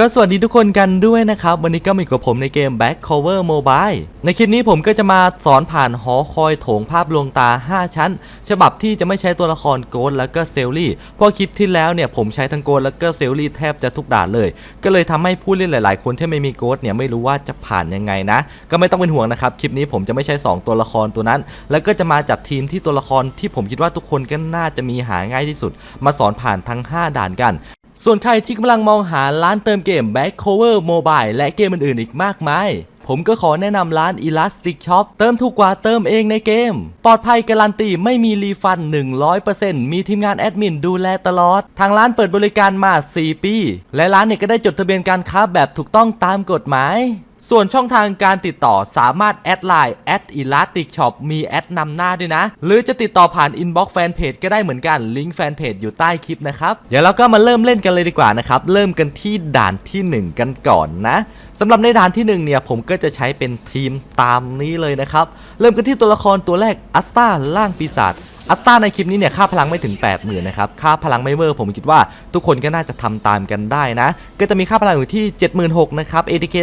ก็สวัสดีทุกคนกันด้วยนะครับ วันนี้ก็มีกับผมในเกม Back Cover Mobile ในคลิปนี้ผมก็จะมาสอนผ่านหอคอยโถงภาพลวงตา 5 ชั้น ฉบับที่จะไม่ใช้ตัวละครโกดแล้วก็เซลลี่เพราะคลิปที่แล้วเนี่ยผมใช้ทั้งโกดแล้วก็เซลลี่แทบจะทุกด่านเลย ก็เลยทำให้ผู้เล่นหลาย ๆ คนที่ไม่มีโกดเนี่ยไม่รู้ว่าจะผ่านยังไงนะ ก็ไม่ต้องเป็นห่วงนะครับคลิปนี้ผมจะไม่ใช้ 2 ตัวละครตัวนั้น แล้วก็จะมาจัดทีมที่ตัวละครที่ผมคิดว่าทุกคนก็น่าจะมีหาง่ายที่สุด มาสอนผ่านทั้ง 5 ด่านกัน ส่วนใครที่กำลังมองหาร้านเติมเกม Back Cover Mobile และเกมอื่นๆอีกมากมาย ผมก็ขอแนะนำร้าน Elastic Shop เติมถูกกว่าเติมเองในเกม ปลอดภัยการันตีไม่มีรีฟัน 100%มีทีมงานแอดมินดูแลตลอด ทางร้านเปิดบริการมา 4 ปี และร้านเนี่ยก็ได้จดทะเบียนการค้าแบบถูกต้องตามกฎหมาย ส่วนช่องทางการติดต่อสามารถแอดไลน์แอดอีลาติกช็อปมีแอดนำหน้าด้วยนะ หรือจะติดต่อผ่านอินบ็อกซ์แฟนเพจก็ได้เหมือนกันลิงก์แฟนเพจอยู่ใต้คลิปนะครับ เดี๋ยวเราก็มาเริ่มเล่นกันเลยดีกว่านะครับ เริ่มกันที่ด่านทีหนึ่1 กันก่อนนะสำหรับในด่านที่ 1 เนี่ย ผมก็จะใช้เป็นทีมตามนี้เลยนะครับ เริ่มกันที่ตัวละครตัวแรกอัสตาล่างปีศาจ อัสตาในคลิปนี้เนี่ยค่าพลังไม่ถึง 80,000นะครับค่าพลังไม่เวอร์ผมคิดว่าทุกคนก็น่าจะทำตามกันได้นะ ก็จะมีค่าพลังอยู่ที่ 76,000นะครับ ATK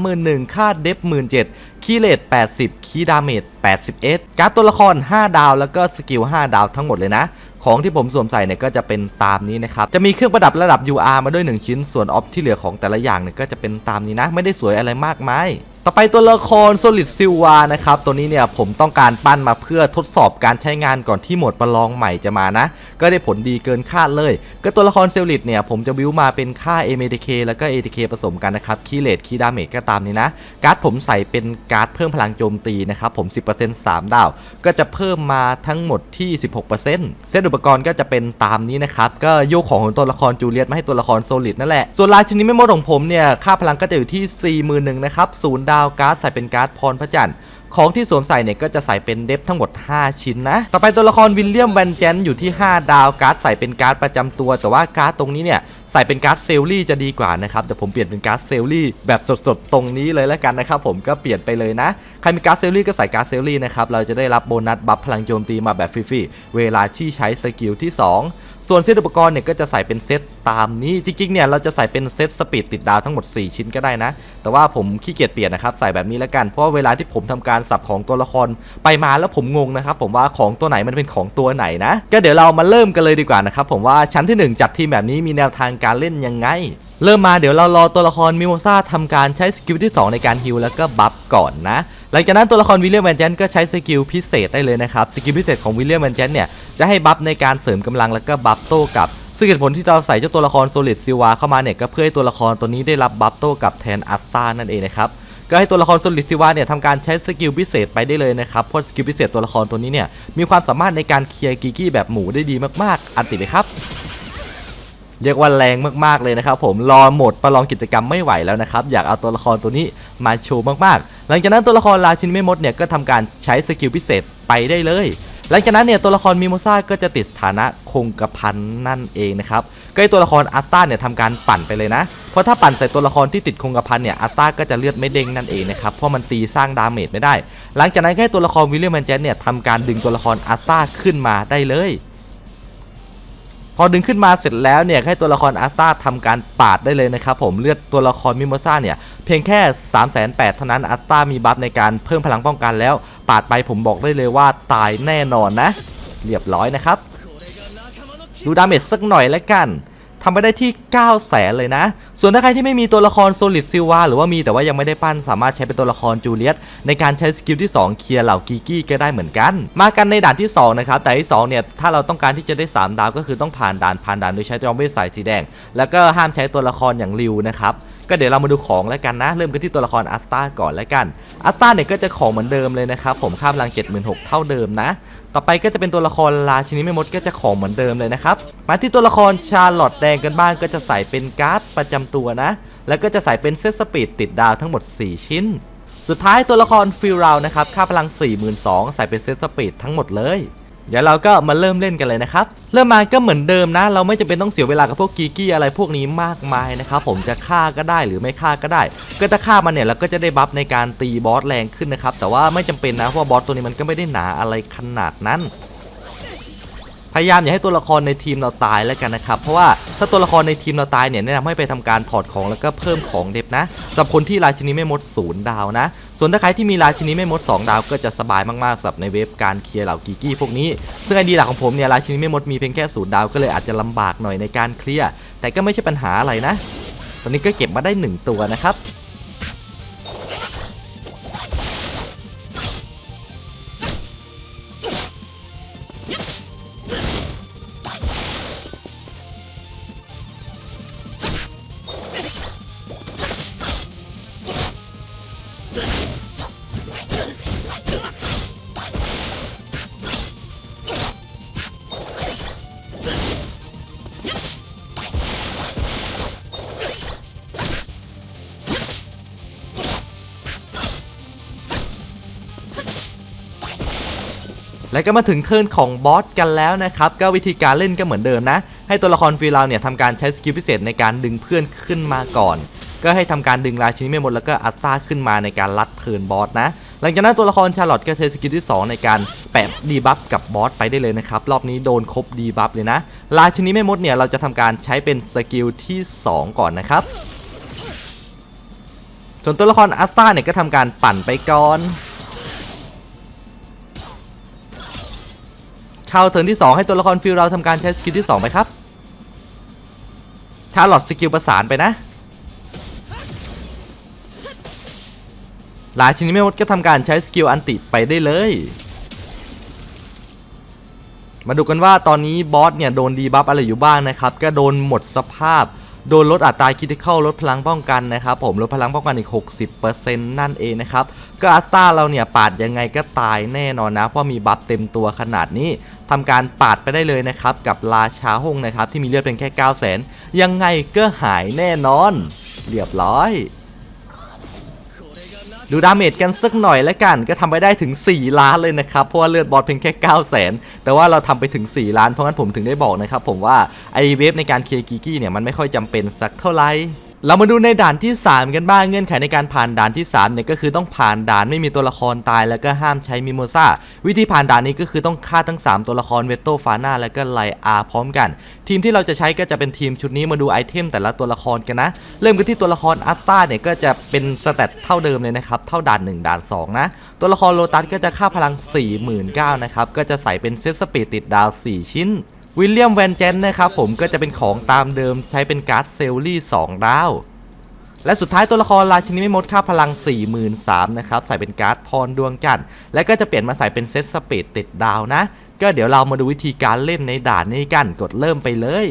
31,000ค่าเดฟ17,000คีเลต80 คีดาเมจ81การ์ดตัวละคร 5 ดาวแล้วก็สกิล 5 ดาวทั้งหมดเลยนะของที่ผมสวมใส่เนี่ยก็จะเป็นตามนี้นะครับ จะมีเครื่องประดับระดับ UR มาด้วย 1 ชิ้น ส่วนออฟที่เหลือของแต่ละอย่างเนี่ยก็จะเป็นตามนี้นะ ไม่ได้สวยอะไรมากมายต่อไปตัวละคร Solid Silva นะครับ ตัวนี้เนี่ยผมต้องการปั้นมาเพื่อทดสอบการใช้งานก่อนที่โหมดประลองใหม่จะมานะ ก็ได้ผลดีเกินคาดเลย ก็ตัวละครเซลลิดเนี่ยผมจะบิวมาเป็นค่า MATK แล้วก็ ATK ผสมกันนะครับ คีเลตคีดาเมจก็ตามนี้นะ การ์ดผมใส่เป็นการ์ดเพิ่มพลังโจมตีนะครับผม 10% 3 ดาว ก็จะเพิ่มมาทั้งหมดที่ 16%เซตอุปกรณ์ก็จะเป็นตามนี้นะครับก็โยกของของตัวละครจูเลียตมาให้ตัวละครโซลิดนั่นแหละส่วนลายชนิดไม่หมดของผมเนี่ยค่าพลังก็จะอยู่ที่41,000นะครับศูนย์ดาวการ์ดใส่เป็นการ์ดพรพระจันทร์ของที่สวมใส่เนี่ยก็จะใส่เป็นเดฟทั้งหมด 5 ชิ้นนะ ต่อไปตัวละครวิลเลียมแวนเจนอยู่ที่ 5 ดาวการ์ดใส่เป็นการ์ดประจำตัว แต่ว่าการ์ดตรงนี้เนี่ยใส่เป็นการ์ดเซลลี่จะดีกว่านะครับแต่ผมเปลี่ยนเป็นการ์ดเซลลี่แบบสดๆ ตรงนี้เลยแล้วกันนะครับผมก็เปลี่ยนไปเลยนะ ใครมีการ์ดเซลลี่ก็ใส่การ์ดเซลลี่นะครับเราจะได้รับโบนัสบัฟพลังโจมตีมาแบบฟรีๆเวลาที่ใช้สกิลที่ 2 ส่วนเซตอุปกรณ์เนี่ยก็จะใส่เป็นเซตตามนี้ จริงๆเนี่ยเราจะใส่เป็นเซตสปีดติดดาวทั้งหมด 4 ชิ้นก็ได้นะ แต่ว่าผมขี้เกียจเปลี่ยนนะครับ ใส่แบบนี้แล้วกัน เพราะเวลาที่ผมทำการสับของตัวละครไปมาแล้วผมงงนะครับ ผมว่าของตัวไหนมันเป็นของตัวไหนนะ ก็เดี๋ยวเรามาเริ่มกันเลยดีกว่านะครับ ผมว่าชั้นที่ 1 จัดทีมแบบนี้มีแนวทางการเล่นยังไง เริ่มมาเดี๋ยวเรารอตัวละครมิโมซาทำการใช้สกิลที่ 2 ในการฮิลแล้วก็บัฟก่อนนะ หลังจากนั้นตัวละครวิลเลียมแวนเจนก็ใช้สกิลพิเศษได้เลยนะครับ สกิลพิเศษของวิลเลียมแวนเจนเนี่ย จะให้บัฟในการเสริมกำลังแล้วก็บัฟโต้กลับ ซึ่งเหตุผลที่เราใส่เจ้าตัวละครโซลิดซิวาเข้ามาเนี่ย ก็เพื่อให้ตัวละครตัวนี้ได้รับบัฟโต้กลับแทนอัสตานั่นเองนะครับ ก็ให้ตัวละครโซลิดซิวาเนี่ยทำการใช้สกิลพิเศษไปได้เลยนะครับ เพราะสกิลพิเศษตัวละครตัวนี้เนี่ยมีความสามารถในการเคลียร์กิกกี้แบบหมูได้ดีมากๆ อันติเลยครับ เรียกว่าแรงมากๆเลยนะครับผมรอหมดประลองกิจกรรมไม่ไหวแล้วนะครับอยากเอาตัวละครตัวนี้มาโชว์มากๆ หลังจากนั้นตัวละครราชินไม่มดเนี่ยก็ทำการใช้สกิลพิเศษไปได้เลย หลังจากนั้นเนี่ยตัวละครมิโมซ่าก็จะติดสถานะคงกระพันนั่นเองนะครับก็ให้ตัวละครอัสตาเนี่ยทำการปั่นไปเลยนะ เพราะถ้าปั่นใส่ตัวละครที่ติดคงกระพันเนี่ยอัสตาก็จะเลือดไม่เด้งนั่นเองนะครับเพราะมันตีสร้างดาเมจไม่ได้ หลังจากนั้นก็ให้ตัวละครวิลเลียมแมนเจนเนี่ยทำการดึงตัวละครอัสตาขึ้นมาได้เลย อดึงขึ้นมาเสร็จแล้วเนี่ยให้ตัวละครอาสตาทำการปาดได้เลยนะครับผมเลือดตัวละครมิโมซ่าเนี่ยเพียงแค่ 3 8 0 0 0เท่านั้นอาสตามีบัฟในการเพิ่มพลังป้องกันแล้ว ปาดไปผมบอกได้เลยว่าตายแน่นอนนะ เรียบร้อยนะครับ ดูดาเมจสักหน่อยแล้วกัน ทำไปได้ที่9 0 0แสนเลยนะ ส่วนถ้าใครที่ไม่มีตัวละครโซลิดซิลวาหรือว่ามีแต่ว่ายังไม่ได้ปั้นสามารถใช้เป็นตัวละครจูเลียตในการใช้สกิลที่ 2 เคลียร์เหล่ากีกี้ก็ได้เหมือนกัน มากันในด่านที่ 2 นะครับ แต่ที่2เนี่ย ถ้าเราต้องการที่จะได้ 3 ดาวก็คือต้องผ่านด่านผ่านด่านโดยใช้จอมเวทสายสีแดง แล้วก็ห้ามใช้ตัวละครอย่างริวนะครับ ก็เดี๋ยวเรามาดูของแล้วกันนะ เริ่มกันที่ตัวละครอัสตาก่อนแล้วกันอัสตาเนี่ยก็จะของเหมือนเดิมเลยนะครับผมค่าพลัง76,000เท่าเดิมนะ ต่อไปก็จะเป็นตัวละครราชินีไม่มดก็จะของเหมือนเดิมเลยนะครับมาที่ตัวละครชาร์ลอตแดงกันบ้างก็จะใส่เป็นการ์ดประจำตัวนะ แล้วก็จะใส่เป็นเซตสปีดติดดาวทั้งหมด 4 ชิ้น สุดท้ายตัวละครฟิลเรานะครับค่าพลัง 42,000ใส่เป็นเซตสปีดทั้งหมดเลย เดี๋ยวเราก็มาเริ่มเล่นกันเลยนะครับ เริ่มมาก็เหมือนเดิมนะ เราไม่จำเป็นต้องเสียเวลากับพวกกีกี้อะไรพวกนี้มากมายนะครับผมจะฆ่าก็ได้หรือไม่ฆ่าก็ได้ ก็ถ้าฆ่ามันเนี่ยเราก็จะได้บัฟในการตีบอสแรงขึ้นนะครับแต่ว่าไม่จำเป็นนะเพราะว่าบอสตัวนี้มันก็ไม่ได้หนาอะไรขนาดนั้น พยายามอย่าให้ตัวละครในทีมเราตายแล้วกันนะครับ เพราะว่าถ้าตัวละครในทีมเราตายเนี่ยแนะนำให้ไปทำการถอดของแล้วก็เพิ่มของเด็บนะสำหรับคนที่ราชินีไม่มดศูนย์ดาวนะ ส่วนถ้าใครที่มีราชินีไม่มด 2 ดาวก็จะสบายมากๆสำหรับในเว็บการเคลียร์เหล่ากีกี้พวกนี้ ซึ่งไอดีหลักของผมเนี่ยราชินีไม่มดมีเพียงแค่ศูนย์ดาวก็เลยอาจจะลำบากหน่อยในการเคลียร์แต่ก็ไม่ใช่ปัญหาอะไรนะ ตอนนี้ก็เก็บมาได้ 1 ตัวนะครับ และก็มาถึงเทิร์นของบอสกันแล้วนะครับก็วิธีการเล่นก็เหมือนเดิมนะ ให้ตัวละครฟรีเราเนี่ยทำการใช้สกิลพิเศษในการดึงเพื่อนขึ้นมาก่อน ก็ให้ทำการดึงราชินีไม่หมดแล้วก็อัสตาขึ้นมาในการลัดเทิร์นบอสนะ หลังจากนั้นตัวละครชาร์ลอตก็ใช้สกิลที่ 2 ในการแปะดีบัฟกับบอสไปได้เลยนะครับรอบนี้โดนครบดีบัฟเลยนะ ราชินีไม่มดเนี่ยเราจะทำการใช้เป็นสกิลที่ 2 ก่อนนะครับส่วนตัวละครอัสตาเนี่ยก็ทำการปั่นไปก่อน เข้าเทิร์นที่ 2 ให้ตัวละครฟิลเราทำการใช้สกิลที่ 2 ไปครับ ชาร์ลอตสกิลประสานไปนะรายชินีเมมดก็ทำการใช้สกิลอันติไปได้เลย มาดูกันว่าตอนนี้บอสเนี่ยโดนดีบัฟอะไรอยู่บ้างนะครับ ก็โดนหมดสภาพ โดนลดอัตราคิดเข้าลดพลังป้องกันนะครับ ผมลดพลังป้องกันอีก 60%นั่นเองนะครับก็อัสตาเราเนี่ยปาดยังไงก็ตายแน่นอนนะ เพราะมีบัฟเต็มตัวขนาดนี้ ทำการปาดไปได้เลยนะครับ กับราชาหงนะครับ ที่มีเลือดเพียงแค่ 9 0 0 0 0 0 ยังไงก็หายแน่นอน เรียบร้อย ดูดาเมจกันสักหน่อยแล้วกัน ก็ทำไปได้ถึง 4 ล้านเลยนะครับ เพราะว่าเลือดบอสเพียงแค่ 9 0 0 0 0 0แต่ว่าเราทำไปถึง 4 ล้าน เพราะงั้นผมถึงได้บอกนะครับผมว่าไอเวฟในการเคลียร์กิกี้เนี่ยมันไม่ค่อยจำเป็นสักเท่าไหร่ เรามาดูในด่านที่ 3 กันบ้างเงื่อนไขในการผ่านด่านที่3เนี่ยก็คือต้องผ่านด่านไม่มีตัวละครตายแล้วก็ห้ามใช้มิโมซาวิธีผ่านด่านนี้ก็คือต้องฆ่าทั้ง 3 ตัวละครเวตโตฟาน่าแล้วก็ไลอาพร้อมกัน ทีมที่เราจะใช้ก็จะเป็นทีมชุดนี้มาดูไอเทมแต่ละตัวละครกันนะ เริ่มกันที่ตัวละครอัสตาเนี่ยก็จะเป็นสเตตเท่าเดิมเลยนะครับเท่าด่าน 1 ด่าน 2 นะ ตัวละครโลตัสก็จะค่าพลัง 49,000นะครับก็จะใส่เป็นเซตสปีดติดดาว 4 ชิ้น วิลเลียมแวนเจนนะครับผมก็จะเป็นของตามเดิมใช้เป็นการ์ดเซลลี่2ดาว และสุดท้ายตัวละครราชินีไม่มดค่าพลัง 43,000นะครับใส่เป็นการ์ดพรดวงจันทร์และก็จะเปลี่ยนมาใส่เป็นเซตสปีดติดดาวนะ ก็เดี๋ยวเรามาดูวิธีการเล่นในด่านนี้กันกดเริ่มไปเลย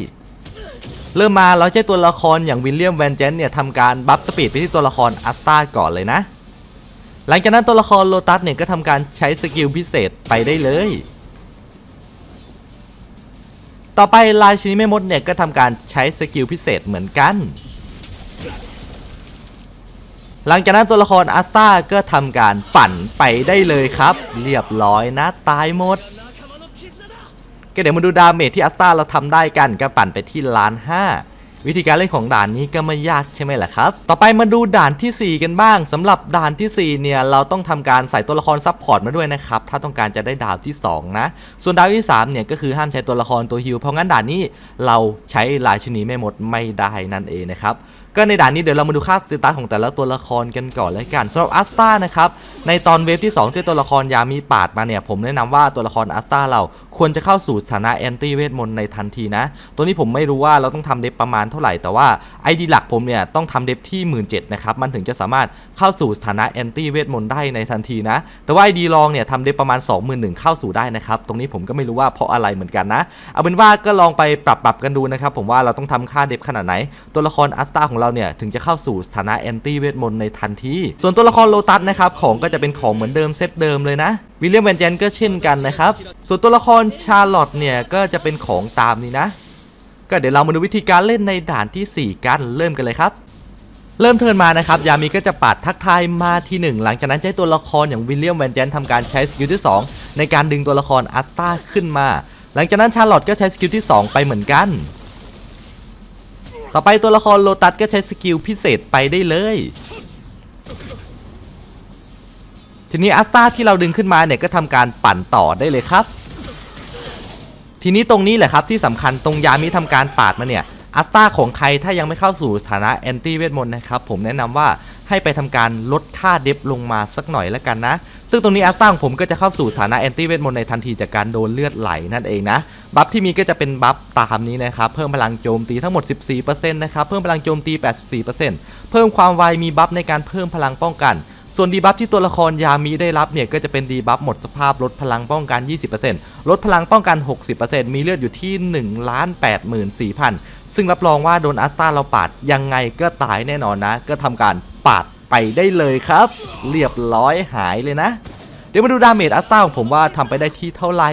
เริ่มมาเราใช้ตัวละครอย่างวิลเลียมแวนเจนเนี่ยทำการบัฟสปีดไปที่ตัวละครอัสตาก่อนเลยนะ หลังจากนั้นตัวละครโลตัสเนี่ยก็ทำการใช้สกิลพิเศษไปได้เลย ต่อไปลายชินีแม่มดเนี่ยก็ทำการใช้สกิลพิเศษเหมือนกัน หลังจากนั้นตัวละครอัสตาก็ทำการปั่นไปได้เลยครับ เรียบร้อยนะตายหมด ก็เดี๋ยวมาดูดาเมจที่อัสตาเราทำได้กันก็ปั่นไปที่ล้านห้า วิธีการเล่นของด่านนี้ก็ไม่ยากใช่ไหมล่ะครับ ต่อไปมาดูด่านทีสี่4 กันบ้างสำหรับด่านทีสี่ 4 เนี่ยเราต้องทำการใส่ตัวละครซับพอร์ตมาด้วยนะครับ ถ้าต้องการจะได้ดาวที่ 2 นะ ส่วนดาวที่3เนี่ยก็คือห้ามใช้ตัวละครตัวฮิวเพราะงั้นด่านนี้เราใช้ราชินีไม่หมดไม่ได้นั่นเองนะครับก็ในด่านนี้เดี๋ยวเรามาดูค่าสเตตัสของแต่ละตัวละครกันก่อนเลยกันสำหรับอัสตานะครับในตอนเวฟที่2ที่ตัวละครยามีปาดมาเนี่ยผมแนะนำว่าตัวละครอัสตาเราควรจะเข้าสู่สถานะแอนตี้เวทมนต์ในทันทีนะ ตัวนี้ผมไม่รู้ว่าเราต้องทำเดฟประมาณเท่าไหร่แต่ว่าไอดีหลักผมเนี่ยต้องทำเดฟที่ 1 7ื่นนะครับมันถึงจะสามารถเข้าสู่สถานะแอนตี้เวทมนต์ได้ในทันทีนะ แต่ว่าไอดีลองเนี่ยทำเดฟประมาณ 21,000เข้าสู่ได้นะครับตรงนี้ผมก็ไม่รู้ว่าเพราะอะไรเหมือนกันนะเอาเป็นว่าก็ลองไปปรับปรับกันดูนะครับผมว่าเราต้องทำค่าเดฟขนาดไหนตัวละครอัสตาของเราเนี่ยถึงจะเข้าสู่สถานะแอนตี้เวทมนต์ในทันทีส่วนตัวละครโลตัสนะครับของก็จะเป็นของเหมือนเดิมเซตเดิมเลยนะวิลเลียมแวนเจนก็เช่นกันนะครับส่วนตัวละครชาร์ลอตเนี่ยก็จะเป็นของตามนี้นะ ก็เดี๋ยวเรามาดูวิธีการเล่นในด่านทีสี่4 กันเริ่มกันเลยครับเริ่มเทิร์นมานะครับ ยามีก็จะปัดทักทายมาที่ 1 หลังจากนั้นใช้ตัวละครอย่างวิลเลียมแวนเจนทำการใช้สกิลที่ 2 ในการดึงตัวละครอัสตาขึ้นมา หลังจากนั้นชาร์ลอตก็ใช้สกิลที่ 2 ไปเหมือนกัน ต่อไปตัวละครโลตัสก็ใช้สกิลพิเศษไปได้เลย ทีนี้อัสตาที่เราดึงขึ้นมาเนี่ยก็ทำการปั่นต่อได้เลยครับ ทีนี้ตรงนี้แหละครับที่สำคัญตรงยามิทำการปาดมาเนี่ยอัสตาของใครถ้ายังไม่เข้าสู่สถานะแอนตี้เวทมนต์นะครับ ผมแนะนำว่า ให้ไปทำการลดค่าเดฟลงมาสักหน่อยแล้วกันนะ ซึ่งตรงนี้อัสตาของผมก็จะเข้าสู่สถานะแอนตี้เวทมนต์ในทันทีจากการโดนเลือดไหลนั่นเองนะ บัฟที่มีก็จะเป็นบัฟตามนี้นะครับ เพิ่มพลังโจมตีทั้งหมด 14%นะครับ เพิ่มพลังโจมตี 84%เพิ่มความไวมีบัฟในการเพิ่มพลังป้องกันส่วนดีบัฟที่ตัวละครยามีได้รับเนี่ยก็จะเป็นดีบัฟหมดสภาพลดพลังป้องกัน 20%ลดพลังป้องกัน 60%มีเลือดอยู่ที่ 1 8 4 0 0 0 ซึ่งรับรองว่าโดนอัสตาเราปาดยังไงก็ตายแน่นอนนะ ก็ทำการ ปาดไปได้เลยครับ เรียบร้อยหายเลยนะ เดี๋ยวมาดูดาเมจอัสตาของผมว่าทำไปได้ที่เท่าไหร่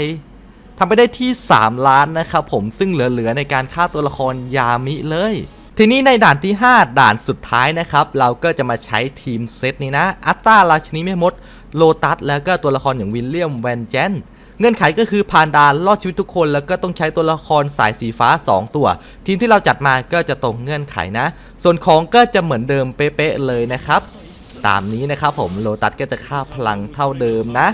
ทำไปได้ที่ 3 ล้านนะครับผมซึ่งเหลือๆในการฆ่าตัวละครยามิเลย ทีนี้ในด่านที่ 5 ด่านสุดท้ายนะครับ เราก็จะมาใช้ทีมเซตนี้นะอัสตาราชินีแม่มดโลตัสแล้วก็ตัวละครอย่างวิลเลียมแวนเจน เงื่อนไขก็คือผ่านด่านรอดชีวิตทุกคน แล้วก็ต้องใช้ตัวละครสายสีฟ้า 2 ตัว ทีมที่เราจัดมาก็จะตรงเงื่อนไขนะ ส่วนของก็จะเหมือนเดิมเป๊ะๆเลยนะครับ ตามนี้นะครับผมโลตัสก็จะค่าพลังเท่าเดิมนะ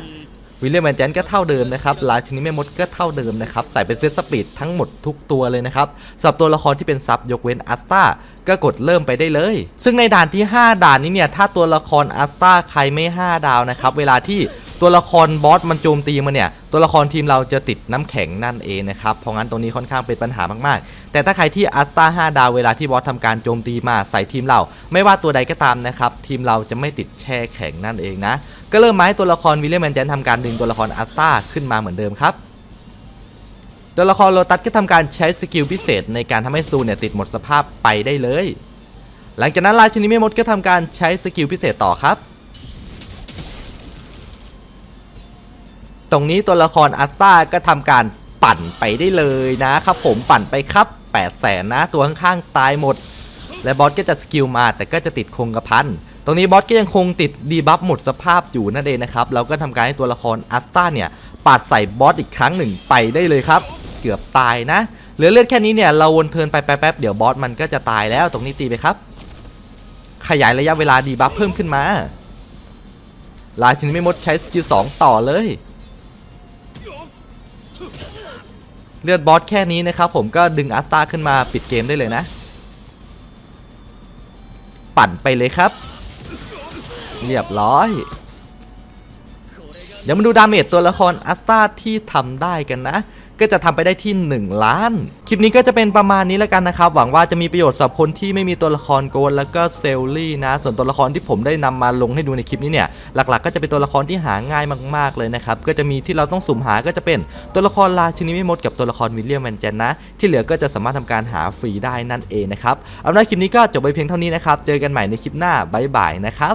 วิลเลียมแอนเจนก็เท่าเดิมนะครับราชินีแม่มดก็เท่าเดิมนะครับใส่เป็นเซตสปีดทั้งหมดทุกตัวเลยนะครับสำหรับตัวละครที่เป็นซับยกเว้นอัสตาก็กดเริ่มไปได้เลย ซึ่งในด่านที่ 5 ด่านนี้เนี่ยถ้าตัวละครอัสตาใครไม่ 5 ดาวนะครับเวลาที่ ตัวละครบอสมันโจมตีมาเนี่ย ตัวละครทีมเราจะติดน้ำแข็งนั่นเองนะครับ เพราะงั้นตรงนี้ค่อนข้างเป็นปัญหามากๆ แต่ถ้าใครที่อัสตา5ดาวเวลาที่บอสทำการโจมตีมาใส่ทีมเรา ไม่ว่าตัวใดก็ตามนะครับ ทีมเราจะไม่ติดแช่แข็งนั่นเองนะ ก็เริ่มมาให้ตัวละครวิลเลียมแมนเจนทำการดึงตัวละครอัสตาขึ้นมาเหมือนเดิมครับตัวละครโลตัสก็ทำการใช้สกิลพิเศษในการทำให้สตูเนี่ยติดหมดสภาพไปได้เลย หลังจากนั้นราชินีแม่มดก็ทำการใช้สกิลพิเศษต่อครับ ตรงนี้ตัวละครอัสตาก็ทำการปั่นไปได้เลยนะครับผมปั่นไปครับ8 0 0แสนนะตัวข้างๆตายหมด และบอสก็จะสกิลมาแต่ก็จะติดคงกระพันตรงนี้บอสก็ยังคงติดดีบัฟหมดสภาพอยู่นั่นเองนะครับเราก็ทำการให้ตัวละครอัสตาเนี่ยปาดใส่บอสอีกครั้งหนึ่งไปได้เลยครับ เกือบตายนะเหลือเลือดแค่นี้เนี่ยเราวนเทินไปแป๊บๆเดี๋ยวบอสมันก็จะตายแล้วตรงนี้ตีไปครับ ขยายระยะเวลาดีบัฟเพิ่มขึ้นมาราชินีไม่มดใช้สกิล2ต่อเลย เลือดบอสแค่นี้นะครับผมก็ดึงอัสตาขึ้นมาปิดเกมได้เลยนะ ปั่นไปเลยครับ เรียบร้อย เดี๋ยวมาดูดาเมจตัวละครอัสตาที่ทำได้กันนะ ก็จะทำไปได้ที่ 1 ล้าน คลิปนี้ก็จะเป็นประมาณนี้แล้วกันนะครับ หวังว่าจะมีประโยชน์สำหรับคนที่ไม่มีตัวละครโกนแล้วก็เซลลี่นะ ส่วนตัวละครที่ผมได้นำมาลงให้ดูในคลิปนี้เนี่ย หลักๆ ก็จะเป็นตัวละครที่หาง่ายมากๆเลยนะครับ ก็จะมีที่เราต้องสุ่มหาก็จะเป็นตัวละครราชินีไม่มดกับตัวละครวิลเลียมแมนเจนนะ ที่เหลือก็จะสามารถทำการหาฟรีได้นั่นเองนะครับ เอาเป็นว่าคลิปนี้ก็จบไปเพียงเท่านี้นะครับ เจอกันใหม่ในคลิปหน้าบ๊ายบายนะครับ